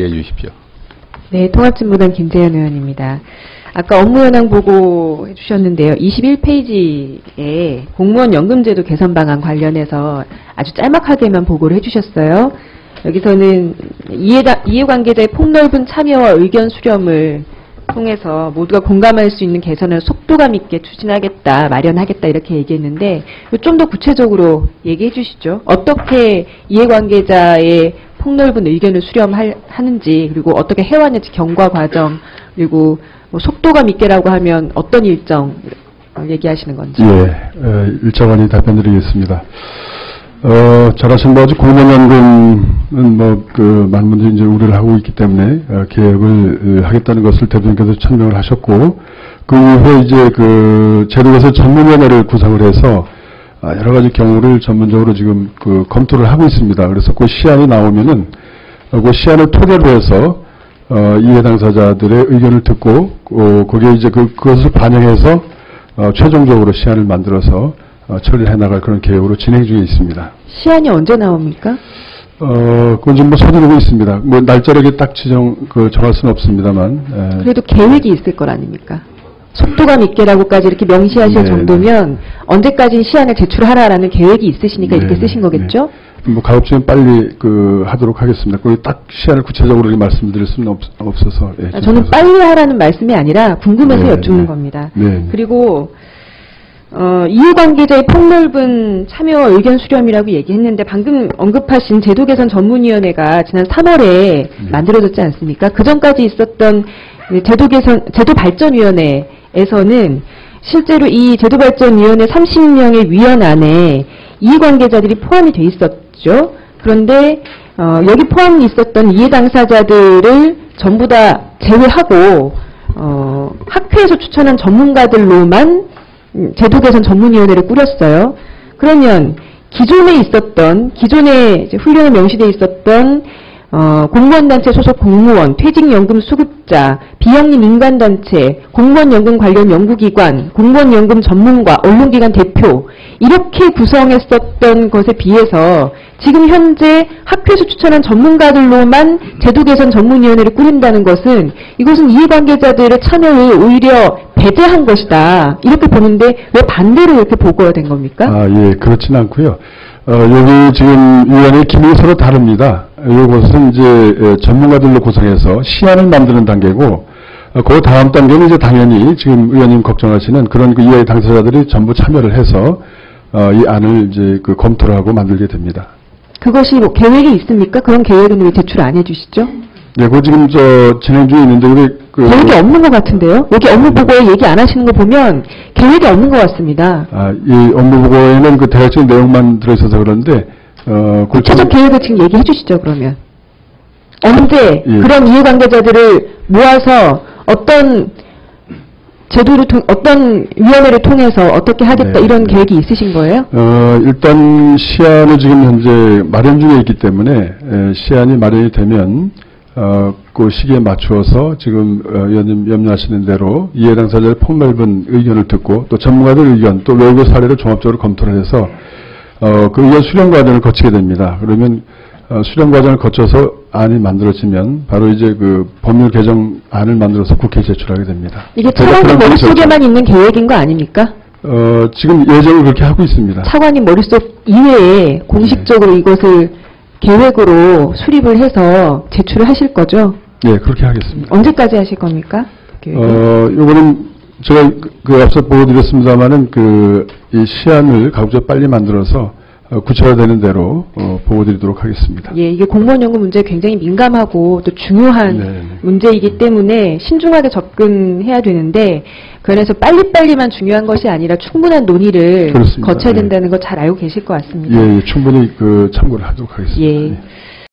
이해해 주십시오. 네, 통합진보당 김재현 의원입니다. 아까 업무 현황 보고 해주셨는데요. 21페이지에 공무원 연금제도 개선 방안 관련해서 아주 짤막하게만 보고를 해주셨어요. 여기서는 이해다, 이해 관계자의 폭넓은 참여와 의견 수렴을 통해서 모두가 공감할 수 있는 개선을 속도감 있게 추진하겠다, 마련하겠다 이렇게 얘기했는데 좀 더 구체적으로 얘기해 주시죠. 어떻게 이해관계자의 폭넓은 의견을 수렴하는지 그리고 어떻게 해왔는지 경과 과정 그리고 뭐 속도감 있게라고 하면 어떤 일정 얘기하시는 건지. 예, 어, 일차관이 답변드리겠습니다. 어, 잘 아시는 바와 같이 공무원연금은 뭐, 그, 많은 분들이 이제 우려를 하고 있기 때문에, 어, 계획을 어, 하겠다는 것을 대표님께서 천명을 하셨고, 그 이후에 이제 그, 제도에서 전문위원회를 구성을 해서, 아, 여러 가지 경우를 전문적으로 지금 그, 검토를 하고 있습니다. 그래서 그 시안이 나오면은, 어, 그 시안을 토대로 해서, 어, 이해 당사자들의 의견을 듣고, 어, 거기에 이제 그, 그것을 반영해서, 어, 최종적으로 시안을 만들어서, 어, 처리해 나갈 그런 계획으로 진행 중에 있습니다. 시안이 언제 나옵니까? 어, 그건 지금 뭐 서두르고 있습니다. 뭐 날짜를 딱 지정, 그 정할 수는 없습니다만, 예. 그래도 계획이 있을 걸 아닙니까? 속도감 있게라고까지 이렇게 명시하실 네, 정도면 언제까지 시안을 제출하라라는 계획이 있으시니까 이렇게 네, 쓰신 거겠죠? 네. 뭐 가급적이면 빨리 그 하도록 하겠습니다. 거기 딱 시안을 구체적으로 이렇게 말씀드릴 수는 없, 없어서. 예, 아, 저는 빨리 하라는 말씀이 아니라 궁금해서 네, 여쭙는 네. 겁니다. 네. 그리고 어, 이해관계자의 폭넓은 참여와 의견 수렴이라고 얘기했는데 방금 언급하신 제도 개선 전문위원회가 지난 3월에 만들어졌지 않습니까? 그 전까지 있었던 제도 개선 제도 발전위원회 에서는 실제로 이 제도 발전위원회 30명의 위원 안에 이해관계자들이 포함이 돼 있었죠. 그런데 어, 여기 포함이 있었던 이해 당사자들을 전부 다 제외하고 어, 학회에서 추천한 전문가들로만 음, 제도 개선 전문위원회를 꾸렸어요. 그러면 기존에 있었던 기존에 훈련에 명시돼 있었던 어, 공무원단체 소속 공무원, 퇴직연금 수급자, 비영리 민간단체, 공무원연금 관련 연구기관, 공무원연금 전문가, 언론기관 대표 이렇게 구성했었던 것에 비해서 지금 현재 학회에서 추천한 전문가들로만 제도 개선 전문위원회를 꾸린다는 것은 이것은 이해관계자들의 참여를 오히려 배제한 것이다. 이렇게 보는데 왜 반대로 이렇게 보고가 된 겁니까? 아, 예, 그렇진 않고요. 어, 여기 지금 위원회 기능이 서로 다릅니다. 이것은 이제 에, 전문가들로 구성해서 시안을 만드는 단계고, 어, 그 다음 단계는 이제 당연히 지금 의원님 걱정하시는 그런 그 이해 당사자들이 전부 참여를 해서 어, 이 안을 이제 그 검토를 하고 만들게 됩니다. 그것이 뭐 계획이 있습니까? 그런 계획은 왜 제출 안 해주시죠? 네, 그 지금 저 진행 중에 있는데 우리 그 계획이 없는 것 같은데요? 여기 업무 보고에 얘기 안 하시는 거 보면 계획이 없는 것 같습니다. 아, 이 업무 보고에는 그 대략적인 내용만 들어있어서 그런데 어, 그 구체적 좀- 계획을 지금 얘기해 주시죠, 그러면. 언제 예. 그런 이해관계자들을 모아서 어떤 제도를 통, 어떤 위원회를 통해서 어떻게 하겠다 네, 이런 네. 계획이 있으신 거예요? 어, 일단 시안을 지금 현재 마련 중에 있기 때문에 에, 시안이 마련이 되면 어, 그 시기에 맞추어서 지금 어, 의원님 염려하시는 대로 이해 당사자의 폭넓은 의견을 듣고 또 전문가들 의견 또 외국의 사례를 종합적으로 검토를 해서 어, 그 의견 수렴 과정을 거치게 됩니다. 그러면 어, 수렴 과정을 거쳐서 안이 만들어지면 바로 이제 그 법률 개정안을 만들어서 국회에 제출하게 됩니다. 이게 차관님 머릿속에만 있는 계획인 거 아닙니까? 어, 지금 예정을 그렇게 하고 있습니다. 차관님 머릿속 이외에 공식적으로 이것을 계획으로 수립을 해서 제출을 하실 거죠? 예, 그렇게 하겠습니다. 언제까지 하실 겁니까? 그 계획을? 어, 요거는 제가 그, 그 앞서 보여드렸습니다만은 그, 이 시안을 가급적 빨리 만들어서 어, 구체화되는 대로 어, 보고드리도록 하겠습니다. 예, 이게 공무원 연금 문제 굉장히 민감하고 또 중요한 네, 네. 문제이기 때문에 신중하게 접근해야 되는데 그래서 빨리빨리만 중요한 것이 아니라 충분한 논의를 그렇습니다. 거쳐야 네. 된다는 거 잘 알고 계실 것 같습니다. 예, 예, 충분히 그 참고를 하도록 하겠습니다. 예. 예.